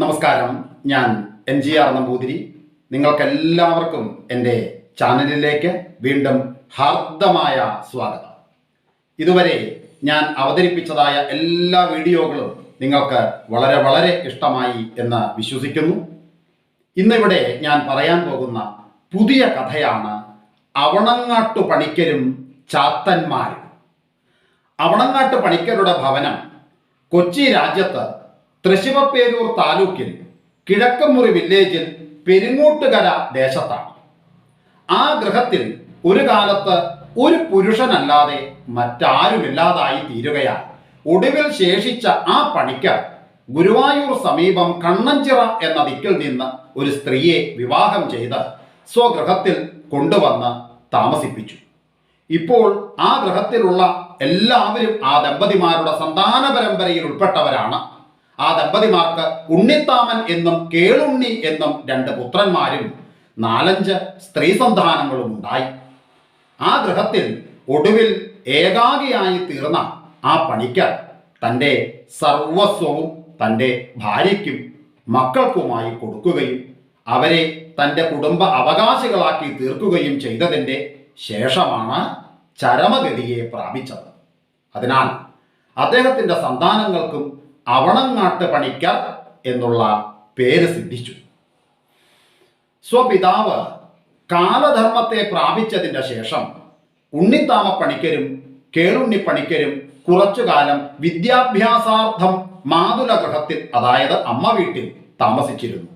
നമസ്കാരം. ഞാൻ N G R Namboothiri. നിങ്ങൾക്കെല്ലാവർക്കും എന്റെ ചാനലിലേക്ക് വീണ്ടും ഹാർദമായ സ്വാഗതം. ഇതുവരെ ഞാൻ അവതരിപ്പിച്ചതായ എല്ലാ വീഡിയോകളും നിങ്ങൾക്ക് വളരെ വളരെ ഇഷ്ടമായി എന്ന് വിശ്വസിക്കുന്നു. ഇന്നിവിടെ ഞാൻ പറയാൻ പോകുന്ന പുതിയ കഥയാണ് അവണങ്ങാട്ടു പണിക്കരും ചാത്തന്മാരും. അവണങ്ങാട്ട് പണിക്കരുടെ ഭവനം കൊച്ചി രാജ്യത്ത് തൃശിവപ്പേരൂർ താലൂക്കിൽ കിഴക്കമുറി വില്ലേജിൽ പെരുങ്ങോട്ടുകര ദേശത്താണ്. ആ ഗൃഹത്തിൽ ഒരു കാലത്ത് ഒരു പുരുഷനല്ലാതെ മറ്റാരുമില്ലാതായി തീരുകയാണ്. ഒടുവിൽ ശേഷിച്ച ആ പണിക്കർ ഗുരുവായൂർ സമീപം കണ്ണഞ്ചിറ എന്ന ദിക്കിൽ നിന്ന് ഒരു സ്ത്രീയെ വിവാഹം ചെയ്ത് സ്വഗൃഹത്തിൽ കൊണ്ടുവന്ന് താമസിപ്പിച്ചു. ഇപ്പോൾ ആ ഗൃഹത്തിലുള്ള എല്ലാവരും ആ ദമ്പതിമാരുടെ സന്താന പരമ്പരയിൽ ഉൾപ്പെട്ടവരാണ്. ആ ദമ്പതിമാർക്ക് ഉണ്ണിത്താമൻ എന്നും കേളുണ്ണി എന്നും രണ്ട് പുത്രന്മാരും നാലഞ്ച് സ്ത്രീ സന്താനങ്ങളും ഉണ്ടായി. ആ ഗൃഹത്തിൽ ഒടുവിൽ ഏകാഗിയായി തീർന്ന ആ പണിക്കർ തന്റെ സർവസ്വവും തന്റെ ഭാര്യയ്ക്കും മക്കൾക്കുമായി കൊടുക്കുകയും അവരെ തന്റെ കുടുംബ അവകാശികളാക്കി തീർക്കുകയും ചെയ്തതിന്റെ ശേഷമാണ് ചരമഗതിയെ പ്രാപിച്ചത്. അതിനാൽ അദ്ദേഹത്തിന്റെ സന്താനങ്ങൾക്കും അവണങ്ങാട്ട് പണിക്കർ എന്നുള്ള പേര് സിദ്ധിച്ചു. സ്വപിതാവ് കാലധർമ്മത്തെ പ്രാപിച്ചതിന്റെ ശേഷം ഉണ്ണിത്താമ പണിക്കരും കേളുണ്ണി പണിക്കരും കുറച്ചു കാലം വിദ്യാഭ്യാസാർത്ഥം മാതുല ഗൃഹത്തിൽ അതായത് അമ്മ വീട്ടിൽ താമസിച്ചിരുന്നു.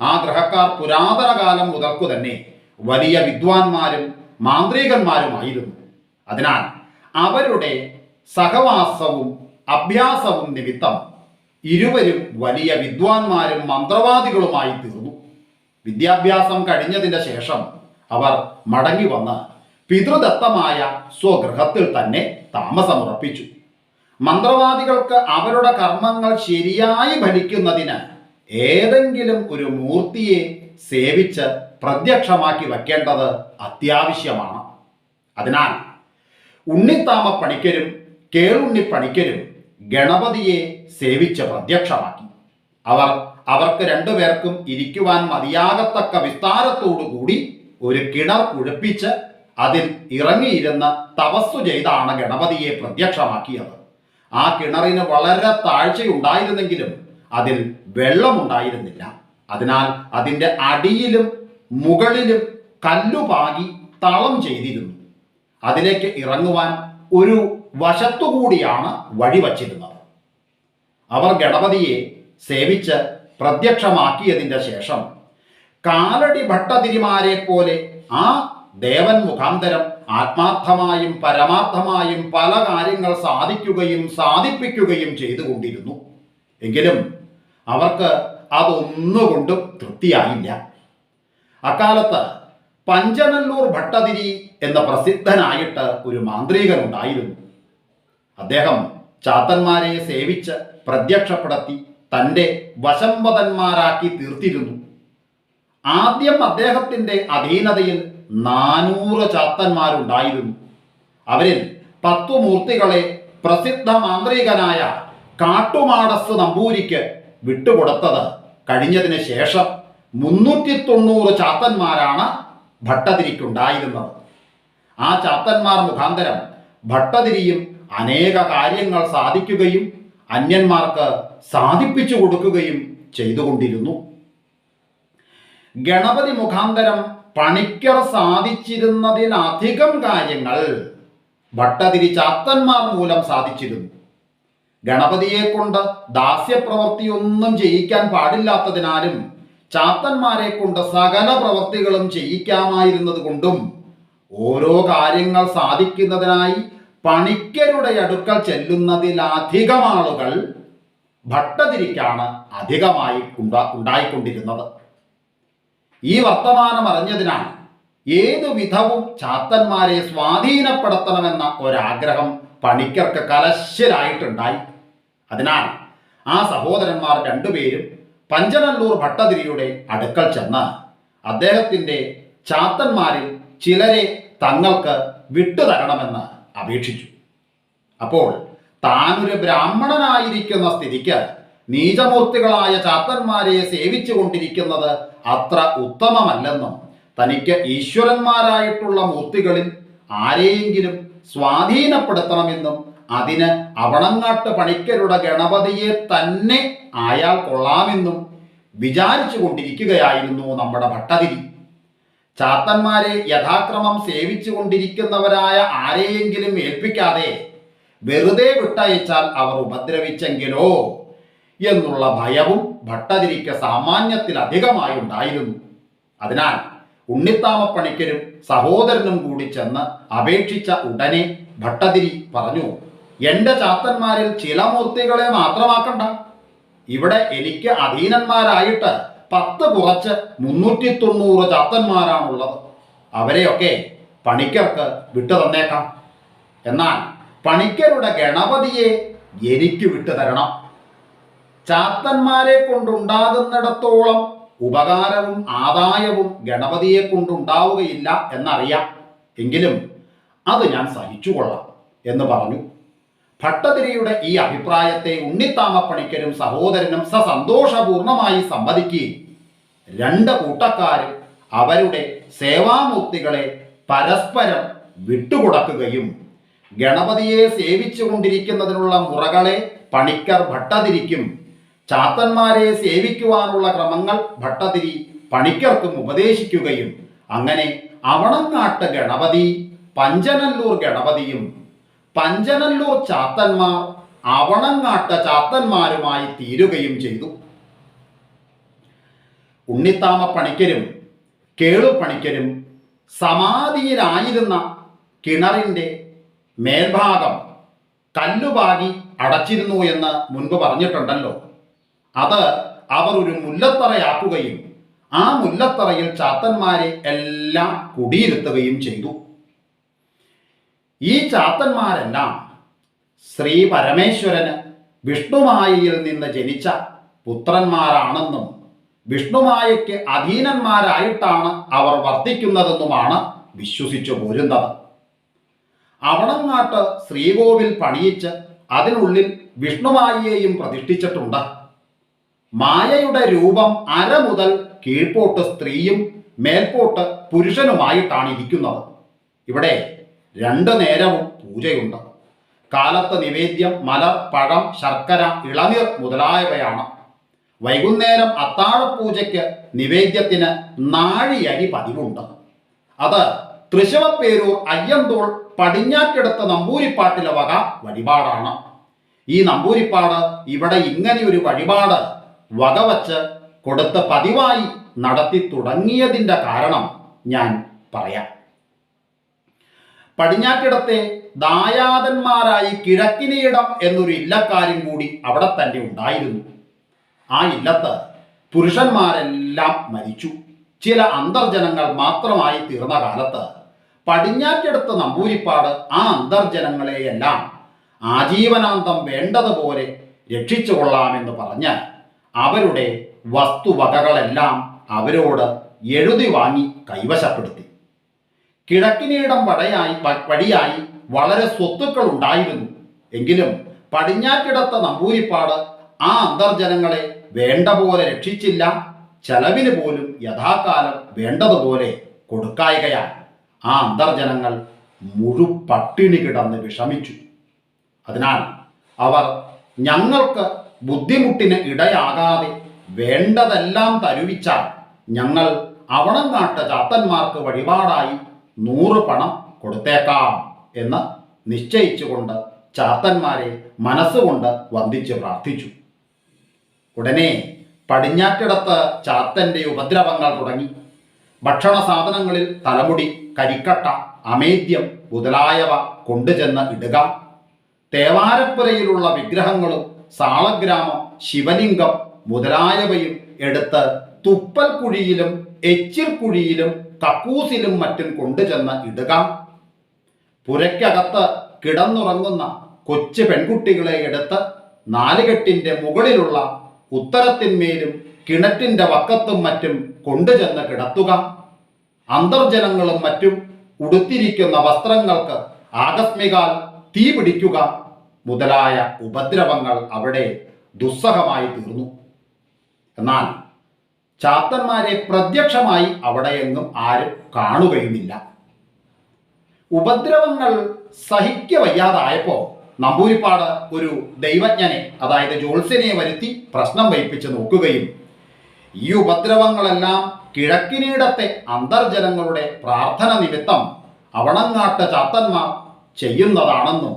ആ ഗൃഹക്കാർ പുരാതന കാലം മുതൽക്കു തന്നെ വലിയ വിദ്വാൻമാരും മാന്ത്രികന്മാരുമായിരുന്നു. അതിനാൽ അവരുടെ സഹവാസവും അഭ്യാസവും നിമിത്തം ഇരുവരും വലിയ വിദ്വാൻമാരും മന്ത്രവാദികളുമായി തീർന്നു. വിദ്യാഭ്യാസം കഴിഞ്ഞതിന്റെ ശേഷം അവർ മടങ്ങി വന്ന് പിതൃദത്തമായ സ്വഗൃഹത്തിൽ തന്നെ താമസമുറപ്പിച്ചു. മന്ത്രവാദികൾക്ക് അവരുടെ കർമ്മങ്ങൾ ശരിയായി ഫലിക്കുന്നതിന് ഏതെങ്കിലും ഒരു മൂർത്തിയെ സേവിച്ച് പ്രത്യക്ഷമാക്കി വയ്ക്കേണ്ടത് അത്യാവശ്യമാണ്. അതിനാൽ ഉണ്ണിത്താമ പണിക്കരും കേളുണ്ണി പണിക്കരും ഗണപതിയെ സേവിച്ച് പ്രത്യക്ഷമാക്കി. അവർ അവർക്ക് രണ്ടുപേർക്കും ഇരിക്കുവാൻ മതിയാകത്തക്ക വിസ്താരത്തോടുകൂടി ഒരു കിണർ കുഴപ്പിച്ച് അതിൽ ഇറങ്ങിയിരുന്ന് തപസ്സു ചെയ്താണ് ഗണപതിയെ പ്രത്യക്ഷമാക്കിയത്. ആ കിണറിന് വളരെ താഴ്ചയുണ്ടായിരുന്നെങ്കിലും അതിൽ വെള്ളമുണ്ടായിരുന്നില്ല. അതിനാൽ അതിന്റെ അടിയിലും മുകളിലും കല്ലുപാകി തളം ചെയ്തിരുന്നു. അതിലേക്ക് ഇറങ്ങുവാൻ ഒരു വശത്തുകൂടിയാണ് വഴി വച്ചിരുന്നത് അവർ ഗണപതിയെ സേവിച്ച് പ്രത്യക്ഷമാക്കിയതിന്റെ ശേഷം കാലടി ഭട്ടതിരിമാരെ പോലെ ആ ദേവൻ മുഖാന്തരം ആത്മാർത്ഥമായും പരമാർത്ഥമായും പല കാര്യങ്ങൾ സാധിക്കുകയും സാധിപ്പിക്കുകയും ചെയ്തുകൊണ്ടിരുന്നു. എങ്കിലും അവർക്ക് അതൊന്നുകൊണ്ടും തൃപ്തിയായില്ല. അക്കാലത്ത് പഞ്ചനല്ലൂർ ഭട്ടതിരി എന്ന പ്രസിദ്ധനായിട്ട് ഒരു മാന്ത്രികൻ ഉണ്ടായിരുന്നു അദ്ദേഹം ചാത്തന്മാരെ സേവിച്ച് പ്രത്യക്ഷപ്പെടുത്തി തന്റെ വശംവതന്മാരാക്കി തീർത്തിരുന്നു. ആദ്യം അദ്ദേഹത്തിന്റെ അധീനതയിൽ നാനൂറ് ചാത്തന്മാരുണ്ടായിരുന്നു. അവരിൽ പത്തു മൂർത്തികളെ പ്രസിദ്ധ മാന്ത്രികനായ കാട്ടുമാടസ് നമ്പൂരിക്ക് വിട്ടുകൊടുത്തത്. കഴിഞ്ഞതിന് ശേഷം മുന്നൂറ്റി തൊണ്ണൂറ് ചാത്തന്മാരാണ് ഭട്ടതിരിക്കുണ്ടായിരുന്നത്. ആ ചാത്തന്മാർ മുഖാന്തരം ഭട്ടതിരിയും അനേക കാര്യങ്ങൾ സാധിക്കുകയും അന്യന്മാർക്ക് സാധിപ്പിച്ചു കൊടുക്കുകയും ചെയ്തുകൊണ്ടിരുന്നു. ഗണപതി മുഖാന്തരം പണിക്കർ സാധിച്ചിരുന്നതിലധികം കാര്യങ്ങൾ ഭട്ടതിരി ചാത്തന്മാർ മൂലം സാധിച്ചിരുന്നു. ഗണപതിയെ കൊണ്ട് ദാസ്യപ്രവൃത്തിയൊന്നും ചെയ്യിക്കാൻ പാടില്ലാത്തതിനാലും ചാത്തന്മാരെ കൊണ്ട് സകല പ്രവൃത്തികളും ചെയ്യിക്കാമായിരുന്നത് കൊണ്ടും ഓരോ കാര്യങ്ങൾ സാധിക്കുന്നതിനായി പണിക്കരുടെ അടുക്കൽ ചെല്ലുന്നതിലധികം ആളുകൾ ഭട്ടതിരിക്കാണ് അധികമായി ഉണ്ടാ ഉണ്ടായിക്കൊണ്ടിരുന്നത്. ഈ വർത്തമാനം അറിഞ്ഞതിനാൽ ഏതു വിധവും ചാത്തന്മാരെ സ്വാധീനപ്പെടുത്തണമെന്ന ഒരാഗ്രഹം പണിക്കർക്ക് കലശലായിട്ടുണ്ടായി. അതിനാൽ ആ സഹോദരന്മാർ രണ്ടുപേരും പഞ്ചനല്ലൂർ ഭട്ടതിരിയുടെ അടുക്കൽ ചെന്ന് അദ്ദേഹത്തിന്റെ ചാത്തന്മാരിൽ ചിലരെ തങ്ങൾക്ക് വിട്ടുതരണമെന്ന് അപേക്ഷിച്ചു. അപ്പോൾ താനൊരു ബ്രാഹ്മണനായിരിക്കുന്ന സ്ഥിതിക്ക് നീചമൂർത്തികളായ ചാത്തന്മാരെ സേവിച്ചു കൊണ്ടിരിക്കുന്നത് അത്ര ഉത്തമമല്ലെന്നും തനിക്ക് ഈശ്വരന്മാരായിട്ടുള്ള മൂർത്തികളിൽ ആരെയെങ്കിലും സ്വാധീനപ്പെടുത്തണമെന്നും അതിന് അവണങ്ങാട്ട് പണിക്കരുടെ ഗണപതിയെ തന്നെ ആയാൽ കൊള്ളാമെന്നും വിചാരിച്ചു കൊണ്ടിരിക്കുകയായിരുന്നു നമ്മുടെ ഭട്ടതിരി. ചാത്തന്മാരെ യഥാക്രമം സേവിച്ചു കൊണ്ടിരിക്കുന്നവരായ ആരെയെങ്കിലും ഏൽപ്പിക്കാതെ വെറുതെ വിട്ടയച്ചാൽ അവർ ഉപദ്രവിച്ചെങ്കിലോ എന്നുള്ള ഭയവും ഭട്ടതിരിക്ക് സാമാന്യത്തിലധികമായി ഉണ്ടായിരുന്നു അതിനാൽ ഉണ്ണിത്താമപ്പണിക്കരും സഹോദരനും കൂടി ചെന്ന് അപേക്ഷിച്ച ഉടനെ ഭട്ടതിരി പറഞ്ഞു എന്റെ ചാത്തന്മാരിൽ ചില മൂർത്തികളെ മാത്രമാക്കണ്ട. ഇവിടെ എനിക്ക് അധീനന്മാരായിട്ട് പത്ത് കുറച്ച് മുന്നൂറ്റി തൊണ്ണൂറ് ചാത്തന്മാരാണുള്ളത്. അവരെയൊക്കെ പണിക്കർക്ക് വിട്ടു തന്നേക്കാം. എന്നാൽ പണിക്കരുടെ ഗണപതിയെ എനിക്ക് വിട്ടു തരണം. ചാത്തന്മാരെ കൊണ്ടുണ്ടാകുന്നിടത്തോളം ഉപകാരവും ആദായവും ഗണപതിയെ കൊണ്ടുണ്ടാവുകയില്ല എന്നറിയാം. എങ്കിലും അത് ഞാൻ സഹിച്ചുകൊള്ളാം എന്ന് പറഞ്ഞു. ഭട്ടതിരിയുടെ ഈ അഭിപ്രായത്തെ ഉണ്ണിത്താമപ്പണിക്കരും സഹോദരനും സസന്തോഷപൂർണമായി സമ്മതിക്കുകയും രണ്ട് കൂട്ടക്കാരും അവരുടെ സേവാമൂർത്തികളെ പരസ്പരം വിട്ടുകൊടുക്കുകയും ഗണപതിയെ സേവിച്ചു കൊണ്ടിരിക്കുന്നതിനുള്ള മുറകളെ പണിക്കർ ഭട്ടതിരിക്കും. ചാത്തന്മാരെ സേവിക്കുവാനുള്ള ക്രമങ്ങൾ ഭട്ടതിരി പണിക്കർക്കും ഉപദേശിക്കുകയും. അങ്ങനെ അവണങ്ങാട്ട് ഗണപതി പഞ്ചനല്ലൂർ ഗണപതിയും പഞ്ചനല്ലൂർ ചാത്തന്മാർ അവണങ്ങാട്ട ചാത്തന്മാരുമായി തീരുകയും ചെയ്തു. ഉണ്ണിത്താമ പണിക്കരും കേളു പണിക്കരും സമാധിയിലായിരുന്ന കിണറിന്റെ മേൽഭാഗം കല്ലുപാകി അടച്ചിരുന്നു എന്ന് മുൻപ് പറഞ്ഞിട്ടുണ്ടല്ലോ. അത് അവർ ഒരു മുല്ലത്തറയാക്കുകയും ആ മുല്ലത്തറയിൽ ചാത്തന്മാരെ എല്ലാം കുടിയിരുത്തുകയും ചെയ്തു. ഈ ചാത്തന്മാരെല്ലാം ശ്രീ പരമേശ്വരന് വിഷ്ണുമായയിൽ നിന്ന് ജനിച്ച പുത്രന്മാരാണെന്നും വിഷ്ണുമായയ്ക്ക് അധീനന്മാരായിട്ടാണ് അവർ വർദ്ധിക്കുന്നതെന്നുമാണ് വിശ്വസിച്ചു പോരുന്നത് അവണങ്ങാട്ട് ശ്രീകോവിൽ പണിയിച്ച് അതിനുള്ളിൽ വിഷ്ണുമായയെയും പ്രതിഷ്ഠിച്ചിട്ടുണ്ട്. മായയുടെ രൂപം അര മുതൽ കീഴ്പോട്ട് സ്ത്രീയും മേൽപോട്ട് പുരുഷനുമായിട്ടാണ് ഇരിക്കുന്നത് ഇവിടെ രണ്ടു നേരവും പൂജയുണ്ട്. കാലത്ത് നിവേദ്യം മല പഴം ശർക്കര ഇളനീർ മുതലായവയാണ്. വൈകുന്നേരം അത്താഴപൂജയ്ക്ക് നിവേദ്യത്തിന് നാഴിയരി പതിവുണ്ട്. അത് തൃശവപ്പേരൂർ അയ്യന്തോൾ പടിഞ്ഞാറ്റെടുത്ത നമ്പൂരിപ്പാട്ടിലെ വക വഴിപാടാണ്. ഈ നമ്പൂരിപ്പാട് ഇവിടെ ഇങ്ങനെ ഒരു വഴിപാട് വകവച്ച് കൊടുത്ത് പതിവായി നടത്തി തുടങ്ങിയതിന്റെ കാരണം ഞാൻ പറയാം. പടിഞ്ഞാറ്റിടത്തെ ദായാദന്മാരായി കിഴക്കിനിയിടം എന്നൊരു ഇല്ലക്കാരും കൂടി അവിടെ തന്നെ ഉണ്ടായിരുന്നു. ആ ഇല്ലത്ത് പുരുഷന്മാരെല്ലാം മരിച്ചു. ചില അന്തർജനങ്ങൾ മാത്രമായി തീർന്ന കാലത്ത് പടിഞ്ഞാറ്റെടുത്ത നമ്പൂരിപ്പാട് ആ അന്തർജനങ്ങളെയെല്ലാം ആജീവനാന്തം വേണ്ടതുപോലെ രക്ഷിച്ചു കൊള്ളാമെന്ന് പറഞ്ഞ് അവരുടെ വസ്തുവകകളെല്ലാം അവരോട് എഴുതി വാങ്ങി കൈവശപ്പെടുത്തി. കിഴക്കിനീടം വടയായി വഴിയായി വളരെ സ്വത്തുക്കൾ ഉണ്ടായിരുന്നു എങ്കിലും പടിഞ്ഞാറ്റിടത്ത നമ്പൂരിപ്പാട് ആ അന്തർജനങ്ങളെ വേണ്ട പോലെ രക്ഷിച്ചില്ല ചെലവിന് പോലും യഥാകാലം വേണ്ടതുപോലെ കൊടുക്കായികയാൽ ആ അന്തർജനങ്ങൾ മുഴു പട്ടിണി കിടന്ന് വിഷമിച്ചു. അതിനാൽ അവർ ഞങ്ങൾക്ക് ബുദ്ധിമുട്ടിന് ഇടയാകാതെ വേണ്ടതെല്ലാം തരുവിച്ചാൽ ഞങ്ങൾ അവണം നാട്ട ചാത്തന്മാർക്ക് വഴിപാടായി നൂറ് പണം കൊടുത്തേക്കാം എന്ന് നിശ്ചയിച്ചുകൊണ്ട് ചാത്തന്മാരെ മനസ്സുകൊണ്ട് വന്ദിച്ച് പ്രാർത്ഥിച്ചു. ഉടനെ പടിഞ്ഞാറ്റിടത്ത് ചാത്തന്റെ ഉപദ്രവങ്ങൾ തുടങ്ങി. ഭക്ഷണ സാധനങ്ങളിൽ തലമുടി കരിക്കട്ട അമേദ്യം മുതലായവ കൊണ്ടുചെന്ന് ഇടുക. തേവാരപ്പുരയിലുള്ള വിഗ്രഹങ്ങളും സാളഗ്രാമം ശിവലിംഗം മുതലായവയും എടുത്ത് തുപ്പൽ കുഴിയിലും എച്ചിൽ കുഴിയിലും കക്കൂസിലും മറ്റും കൊണ്ടുചെന്ന് ഇടുക. പുരയ്ക്കകത്ത് കിടന്നുറങ്ങുന്ന കൊച്ചു പെൺകുട്ടികളെ എടുത്ത് നാലുകെട്ടിന്റെ മുകളിലുള്ള ഉത്തരത്തിന്മേലും കിണറ്റിന്റെ വക്കത്തും മറ്റും കൊണ്ടുചെന്ന് കിടത്തുക. അന്തർജനങ്ങളും മറ്റും ഉടുത്തിരിക്കുന്ന വസ്ത്രങ്ങൾക്ക് ആകസ്മികാൽ തീ പിടിക്കുക മുതലായ ഉപദ്രവങ്ങൾ അവിടെ ദുസ്സഹമായി തീർന്നു. എന്നാൽ ചാത്തന്മാരെ പ്രത്യക്ഷമായി അവിടെയെങ്ങും ആരും കാണുകയുമില്ല. ഉപദ്രവങ്ങൾ സഹിക്കവയ്യാതായപ്പോ നമ്പൂരിപ്പാട് ഒരു ദൈവജ്ഞനെ അതായത് ജോത്സ്യനെ വരുത്തി പ്രശ്നം വയ്പ്പിച്ച് നോക്കുകയും ഈ ഉപദ്രവങ്ങളെല്ലാം കിഴക്കിനീടത്തെ അന്തർജനങ്ങളുടെ പ്രാർത്ഥന നിമിത്തം അവണങ്ങാട്ട് ചാത്തന്മാർ ചെയ്യുന്നതാണെന്നും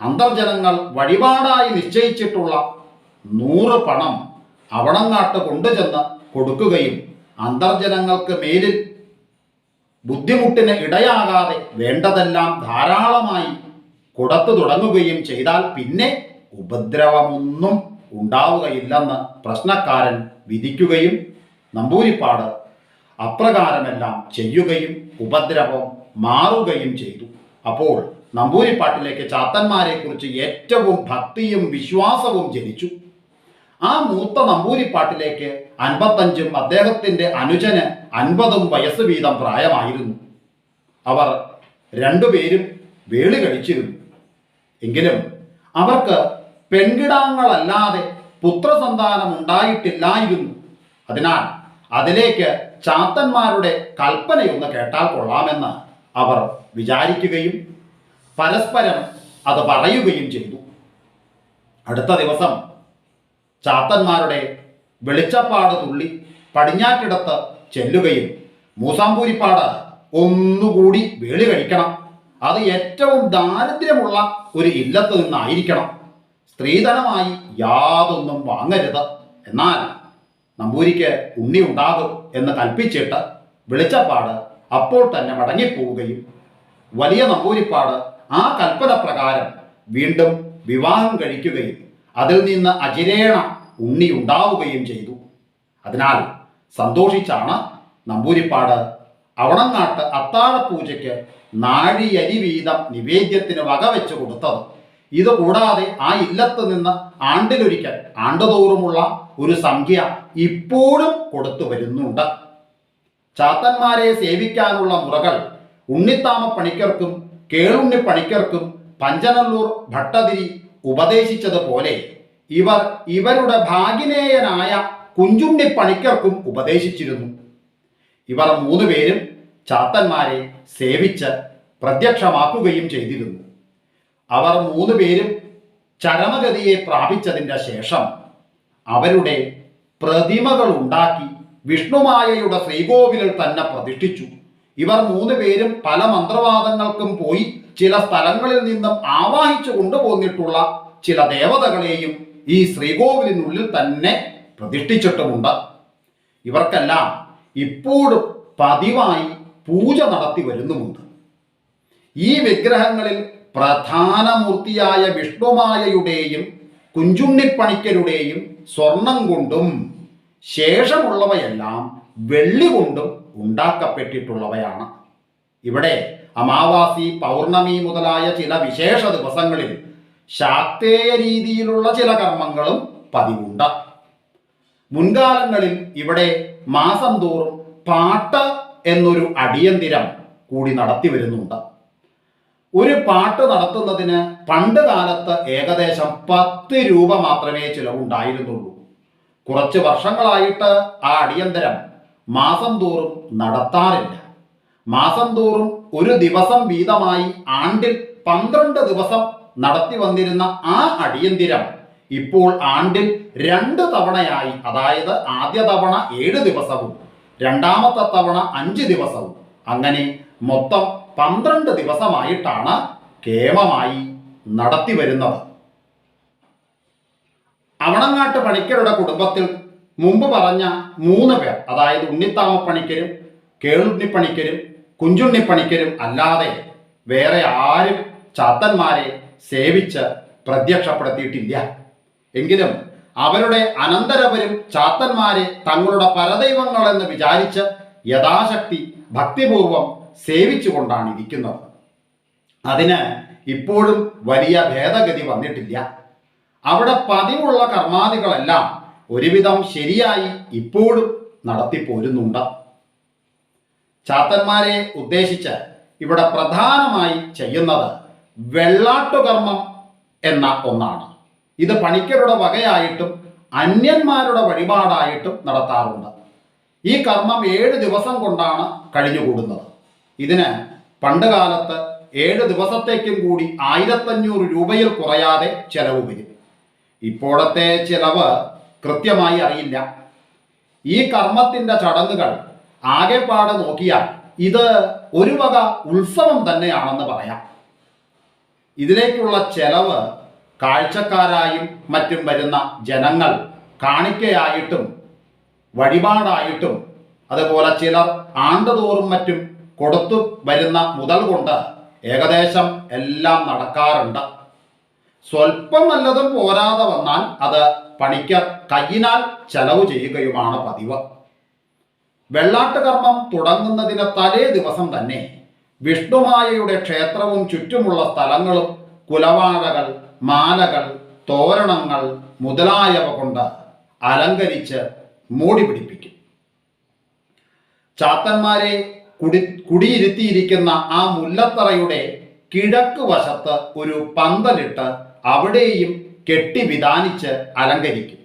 അന്തർജനങ്ങൾ വഴിപാടായി നിശ്ചയിച്ചിട്ടുള്ള നൂറ് പണം അവണങ്ങാട്ട് കൊണ്ടുചെന്ന് കൊടുക്കുകയും അന്തർജനങ്ങൾക്ക് മേലിൽ ബുദ്ധിമുട്ടിന് ഇടയാകാതെ വേണ്ടതെല്ലാം ധാരാളമായി കൊടുത്തു തുടങ്ങുകയും ചെയ്താൽ പിന്നെ ഉപദ്രവമൊന്നും ഉണ്ടാവുകയില്ലെന്ന് പ്രശ്നക്കാരൻ വിധിക്കുകയും നമ്പൂരിപ്പാട് അപ്രകാരമെല്ലാം ചെയ്യുകയും ഉപദ്രവം മാറുകയും ചെയ്തു. അപ്പോൾ നമ്പൂരിപ്പാട്ടിലേക്ക് ചാത്തന്മാരെ കുറിച്ച് ഏറ്റവും ഭക്തിയും വിശ്വാസവും ജനിച്ചു. ആ മൂത്ത നമ്പൂരിപ്പാട്ടിലേക്ക് അൻപത്തഞ്ചും അദ്ദേഹത്തിന്റെ അനുജന് അൻപതും വയസ്സ് വീതം പ്രായമായിരുന്നു. അവർ രണ്ടുപേരും വേളി കഴിച്ചിരുന്നു. എങ്കിലും അവർക്ക് പെൺകിടാങ്ങളല്ലാതെ പുത്രസന്താനം ഉണ്ടായിട്ടില്ലായിരുന്നു. അതിനാൽ അതിലേക്ക് ചാത്തന്മാരുടെ കൽപ്പനയൊന്ന് കേട്ടാൽ കൊള്ളാമെന്ന് അവർ വിചാരിക്കുകയും പരസ്പരം അത് പറയുകയും ചെയ്തു. അടുത്ത ദിവസം ചാത്തന്മാരുടെ വെളിച്ചപ്പാട് തുള്ളി പടിഞ്ഞാറ്റിടത്ത് ചെല്ലുകയും മൂസാമ്പൂരിപ്പാട് ഒന്നുകൂടി വേളി കഴിക്കണം. അത് ഏറ്റവും ദാരിദ്ര്യമുള്ള ഒരു ഇല്ലത്ത് നിന്നായിരിക്കണം. സ്ത്രീധനമായി യാതൊന്നും വാങ്ങരുത്. എന്നാൽ നമ്പൂരിക്ക് ഉണ്ണി ഉണ്ടാകും എന്ന് കൽപ്പിച്ചിട്ട് വെളിച്ചപ്പാട് അപ്പോൾ തന്നെ മടങ്ങിപ്പോവുകയും വലിയ നമ്പൂരിപ്പാട് ആ കൽപ്പന പ്രകാരം വീണ്ടും വിവാഹം കഴിക്കുകയും അതിൽ നിന്ന് അചിരേണ ഉണ്ണി ഉണ്ടാവുകയും ചെയ്തു. അതിനാൽ സന്തോഷിച്ചാണ് നമ്പൂരിപ്പാട് അവണങ്ങാട്ട് അത്താഴപൂജയ്ക്ക് നാഴിയരി വീതം നിവേദ്യത്തിന് വകവെച്ച് കൊടുത്തത്. ഇത് കൂടാതെ ആ ഇല്ലത്ത് നിന്ന് ആണ്ടിലൊരിക്കൽ ആണ്ടുതോറുമുള്ള ഒരു സംഖ്യ ഇപ്പോഴും കൊടുത്തു വരുന്നുണ്ട്. ചാത്തന്മാരെ സേവിക്കാനുള്ള മുറകൾ ഉണ്ണിത്താമ പണിക്കർക്കും കേളുണ്ണി പണിക്കർക്കും പഞ്ചനല്ലൂർ ഭട്ടതിരി ഉപദേശിച്ചതുപോലെ ഇവർ ഇവരുടെ ഭാഗിനേയനായ കുഞ്ചുണ്ണി പണിക്കർക്കും ഉപദേശിച്ചിരുന്നു. ഇവർ മൂന്നുപേരും ചാത്തന്മാരെ സേവിച്ച് പ്രത്യക്ഷമാക്കുകയും ചെയ്തിരുന്നു. അവർ മൂന്നുപേരും ചരമഗതിയെ പ്രാപിച്ചതിന്റെ ശേഷം അവരുടെ പ്രതിമകൾ ഉണ്ടാക്കി വിഷ്ണുമായയുടെ ശ്രീകോവിലിൽ തന്നെ പ്രതിഷ്ഠിച്ചു. ഇവർ മൂന്നുപേരും പല മന്ത്രവാദങ്ങൾക്കും പോയി ചില സ്ഥലങ്ങളിൽ നിന്നും ആവാഹിച്ചു കൊണ്ടുപോന്നിട്ടുള്ള ചില ദേവതകളെയും ഈ ശ്രീകോവിലിനുള്ളിൽ തന്നെ പ്രതിഷ്ഠിച്ചിട്ടുമുണ്ട്. ഇവർക്കെല്ലാം ഇപ്പോഴും പതിവായി പൂജ നടത്തി വരുന്നുമുണ്ട്. ഈ വിഗ്രഹങ്ങളിൽ പ്രധാന പ്രധാനമൂർത്തിയായ വിഷ്ണുമായയുടെയും കുഞ്ചുണ്ണിപ്പണിക്കരുടെയും സ്വർണം കൊണ്ടും ശേഷമുള്ളവയെല്ലാം വെള്ളി കൊണ്ടും ഉണ്ടാക്കപ്പെട്ടിട്ടുള്ളവയാണ്. ഇവിടെ അമാവാസി പൗർണമി മുതലായ ചില വിശേഷ ദിവസങ്ങളിൽ ശാക്തേയ രീതിയിലുള്ള ചില കർമ്മങ്ങളും പതിവുണ്ട്. മുൻകാലങ്ങളിൽ ഇവിടെ മാസം തോറും പാട്ട് എന്നൊരു അടിയന്തിരം കൂടി നടത്തി വരുന്നുണ്ട്. ഒരു പാട്ട് നടത്തുന്നതിന് പണ്ട് കാലത്ത് ഏകദേശം പത്ത് രൂപ മാത്രമേ ചിലവുണ്ടായിരുന്നുള്ളൂ. കുറച്ച് വർഷങ്ങളായിട്ട് ആ അടിയന്തരം മാസം തോറും നടത്താറില്ല. മാസം തോറും ഒരു ദിവസം വീതമായി ആണ്ടിൽ പന്ത്രണ്ട് ദിവസം നടത്തി വന്നിരുന്ന ആ അടിയന്തിരം ഇപ്പോൾ ആണ്ടിൽ രണ്ട് തവണയായി അതായത് ആദ്യ തവണ ഏഴ് ദിവസവും രണ്ടാമത്തെ തവണ അഞ്ച് ദിവസവും. അങ്ങനെ മൊത്തം പന്ത്രണ്ട് ദിവസമായിട്ടാണ് കേമമായി നടത്തി വരുന്നത്. അവണങ്ങാട്ട് പണിക്കരുടെ കുടുംബത്തിൽ മുമ്പ് പറഞ്ഞ മൂന്ന് പേർ അതായത് ഉണ്ണിത്താമ പണിക്കരും കേളുണ്ണി പണിക്കരും കുഞ്ചുണ്ണി പണിക്കരും അല്ലാതെ വേറെ ആരും ചാത്തന്മാരെ സേവിച്ച് പ്രത്യക്ഷപ്പെടുത്തിയിട്ടില്ല. എങ്കിലും അവരുടെ അനന്തരവരും ചാത്തന്മാരെ തങ്ങളുടെ പരദൈവങ്ങളെന്ന് വിചാരിച്ച് യഥാശക്തി ഭക്തിപൂർവം സേവിച്ചുകൊണ്ടാണ് ഇരിക്കുന്നത് അതിന് ഇപ്പോഴും വലിയ ഭേദഗതി വന്നിട്ടില്ല. അവിടെ പതിവുള്ള കർമാദികളെല്ലാം ഒരുവിധം ശരിയായി ഇപ്പോഴും നടത്തിപ്പോരുന്നുണ്ട്. ചാത്തന്മാരെ ഉദ്ദേശിച്ച് ഇവിടെ പ്രധാനമായി ചെയ്യുന്നത് വെള്ളാട്ടുകർമ്മം എന്ന ഒന്നാണ്. ഇത് പണിക്കരുടെ വകയായിട്ടും അന്യന്മാരുടെ വഴിപാടായിട്ടും നടത്താറുണ്ട്. ഈ കർമ്മം ഏഴ് ദിവസം കൊണ്ടാണ് കഴിഞ്ഞുകൂടുന്നത്. ഇതിന് പണ്ട് കാലത്ത് ഏഴ് ദിവസത്തേക്കും കൂടി ആയിരത്തഞ്ഞൂറ് രൂപയിൽ കുറയാതെ ചെലവ് വരും. ഇപ്പോഴത്തെ ചെലവ് കൃത്യമായി അറിയില്ല. ഈ കർമ്മത്തിന്റെ ചടങ്ങുകൾ ആകെപ്പാട് നോക്കിയാൽ ഇത് ഒരു വക ഉത്സവം തന്നെയാണെന്ന് പറയാം. ഇതിലേക്കുള്ള ചെലവ് കാഴ്ചക്കാരായും മറ്റും വരുന്ന ജനങ്ങൾ കാണിക്കയായിട്ടും വഴിപാടായിട്ടും അതുപോലെ ചിലർ ആണ്ടുതോറും മറ്റും കൊടുത്തു വരുന്ന മുതൽ കൊണ്ട് ഏകദേശം എല്ലാം നടക്കാറുണ്ട്. സ്വല്പം വല്ലതും പോരാതെ വന്നാൽ അത് പണിക്കർ കയ്യിനാൽ ചെലവ് ചെയ്യുകയുമാണ് പതിവ്. വെള്ളാട്ട് കർമ്മം തുടങ്ങുന്നതിന് തലേ ദിവസം തന്നെ വിഷ്ണുമായയുടെ ക്ഷേത്രവും ചുറ്റുമുള്ള സ്ഥലങ്ങളും കുലവാഴകൾ മാലകൾ തോരണങ്ങൾ മുതലായവ കൊണ്ട് അലങ്കരിച്ച് മൂടി പിടിപ്പിക്കും. ചാത്തന്മാരെ കുടി കുടിയിരുത്തിയിരിക്കുന്ന ആ മുല്ലത്തറയുടെ കിഴക്ക് വശത്ത് ഒരു പന്തലിട്ട് അവിടെയും കെട്ടി വിധാനിച്ച് അലങ്കരിക്കും.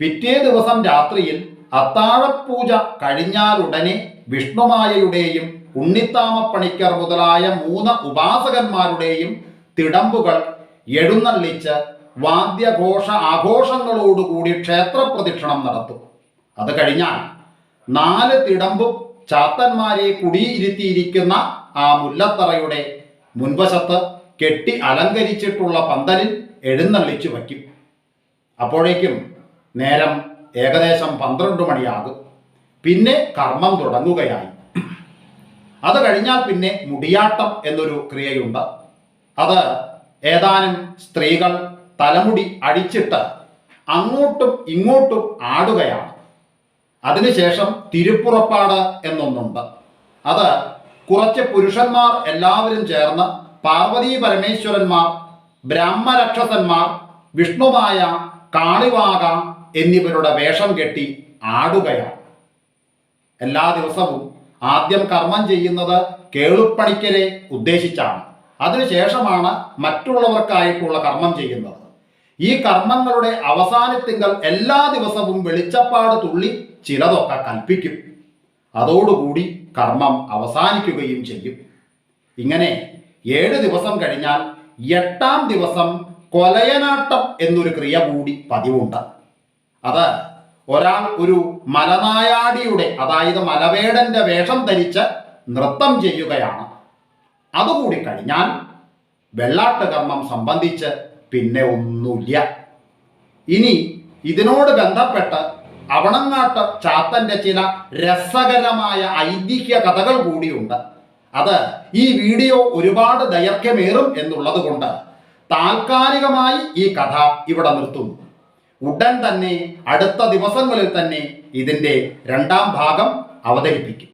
പിറ്റേ ദിവസം രാത്രിയിൽ അത്താഴപ്പൂജ കഴിഞ്ഞാലുടനെ വിഷ്ണുമായയുടെയും ഉണ്ണിത്താമപ്പണിക്കർ മുതലായ മൂന്ന് ഉപാസകന്മാരുടെയും തിടമ്പുകൾ എഴുന്നള്ളിച്ച് വാദ്യഘോഷ ആഘോഷങ്ങളോടുകൂടി ക്ഷേത്രപ്രദക്ഷിണം നടത്തും. അത് കഴിഞ്ഞാൽ നാല് തിടമ്പും ചാത്തന്മാരെ കുടിയിരുത്തിയിരിക്കുന്ന ആ മുല്ലത്തറയുടെ മുൻവശത്ത് കെട്ടി അലങ്കരിച്ചിട്ടുള്ള പന്തലിൽ എഴുന്നള്ളിച്ചു വയ്ക്കും. അപ്പോഴേക്കും നേരം ഏകദേശം പന്ത്രണ്ട് മണിയാകും. പിന്നെ കർമ്മം തുടങ്ങുകയായി. അത് കഴിഞ്ഞാൽ പിന്നെ മുടിയാട്ടം എന്നൊരു ക്രിയയുണ്ട്. അത് ഏതാനും സ്ത്രീകൾ തലമുടി അടിച്ചിട്ട് അങ്ങോട്ടും ഇങ്ങോട്ടും ആടുകയാണ്. അതിനുശേഷം തിരുപ്പുറപ്പാട് എന്നൊന്നുണ്ട്. അത് കുറച്ച് പുരുഷന്മാർ എല്ലാവരും ചേർന്ന് പാർവതി പരമേശ്വരന്മാർ ബ്രഹ്മരക്ഷസന്മാർ വിഷ്ണുമായ കാളിവാക എന്നിവരുടെ വേഷം കെട്ടി ആടുകയാണ്. എല്ലാ ദിവസവും ആദ്യം കർമ്മം ചെയ്യുന്നത് കേളുപ്പണിക്കരെ ഉദ്ദേശിച്ചാണ്. അതിനുശേഷമാണ് മറ്റുള്ളവർക്കായിട്ടുള്ള കർമ്മം ചെയ്യുന്നത്. ഈ കർമ്മങ്ങളുടെ അവസാനത്തിങ്കൽ എല്ലാ ദിവസവും വെളിച്ചപ്പാട് തുള്ളി ചിലതൊക്കെ കൽപ്പിക്കും. അതോടുകൂടി കർമ്മം അവസാനിക്കുകയും ചെയ്യും. ഇങ്ങനെ ഏഴ് ദിവസം കഴിഞ്ഞാൽ എട്ടാം ദിവസം കൊലയനാട്ടം എന്നൊരു ക്രിയ കൂടി പതിവുണ്ട്. അത് ഒരാൾ ഒരു മലനായാടിയുടെ അതായത് മലവേടന്റെ വേഷം ധരിച്ച് നൃത്തം ചെയ്യുകയാണ്. അതുകൂടി കഴിഞ്ഞാൽ വെള്ളാട്ട് കർമ്മം സംബന്ധിച്ച് പിന്നെ ഒന്നുമില്ല. ഇനി ഇതിനോട് ബന്ധപ്പെട്ട് അവണങ്ങാട്ട് ചാത്തന്റെ ചില രസകരമായ ഐതിഹ്യ കഥകൾ കൂടിയുണ്ട്. അത് ഈ വീഡിയോ ഒരുപാട് ദൈർഘ്യമേറും എന്നുള്ളത് കൊണ്ട് താൽക്കാലികമായി ഈ കഥ ഇവിടെ നിർത്തുന്നു ഉടൻ തന്നെ അടുത്ത ദിവസങ്ങളിൽ തന്നെ ഇതിന്റെ രണ്ടാം ഭാഗം അവതരിപ്പിക്കും.